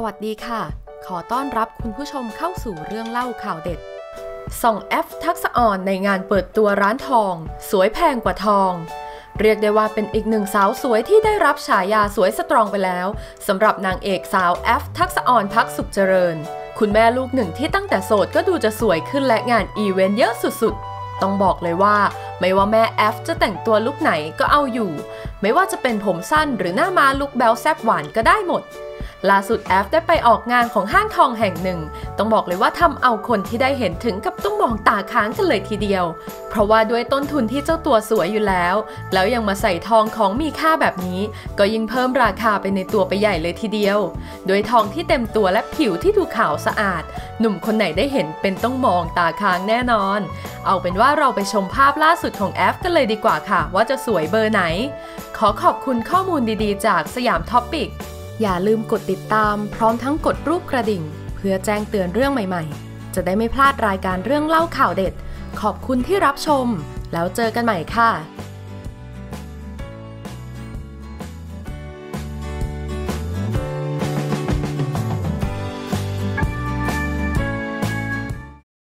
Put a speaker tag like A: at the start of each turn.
A: สวัสดีค่ะ ขอต้อนรับคุณผู้ชมเข้าสู่เรื่องเล่าข่าวเด็ด ส่องแอฟทักษะอ่อนในงานเปิดตัวร้านทอง สวยแพงกว่าทอง เรียกได้ว่าเป็นอีกหนึ่งสาวสวยที่ได้รับฉายาสวยสตรองไปแล้วสำหรับนางเอกสาวแอฟทักษะอ่อนพักสุขเจริญ คุณแม่ลูกหนึ่งที่ตั้งแต่โสดก็ดูจะสวยขึ้นและงานอีเวนต์เยอะสุดๆ ต้องบอกเลยว่า ไม่ว่าแม่แอฟจะแต่งตัวลุคไหนก็เอาอยู่ ไม่ว่าจะเป็นผมสั้นหรือหน้ามาลุคแบลแซบหวานก็ได้หมดล่าสุดแอฟได้ไปออกงานของห้างทองแห่งหนึ่ง ต้องบอกเลยว่าทำเอาคนที่ได้เห็นถึงกับต้องมองตาค้างกันเลยทีเดียว เพราะว่าด้วยต้นทุนที่เจ้าตัวสวยอยู่แล้ว แล้วยังมาใส่ทองของมีค่าแบบนี้ ก็ยิ่งเพิ่มราคาไปในตัวไปใหญ่เลยทีเดียว โดยทองที่เต็มตัวและผิวที่ดูขาวสะอาด หนุ่มคนไหนได้เห็นเป็นต้องมองตาค้างแน่นอน เอาเป็นว่าเราไปชมภาพล่าสุสุดของแอฟกันเลยดีกว่าค่ะ ว่าจะสวยเบอร์ไหน ขอขอบคุณข้อมูลดีๆ จากสยามท็อปปิก อย่าลืมกดติดตามพร้อมทั้งกดรูปกระดิ่ง เพื่อแจ้งเตือนเรื่องใหม่ๆ จะได้ไม่พลาดรายการเรื่องเล่าข่าวเด็ด ขอบคุณที่รับชม แล้วเจอกันใหม่ค่ะ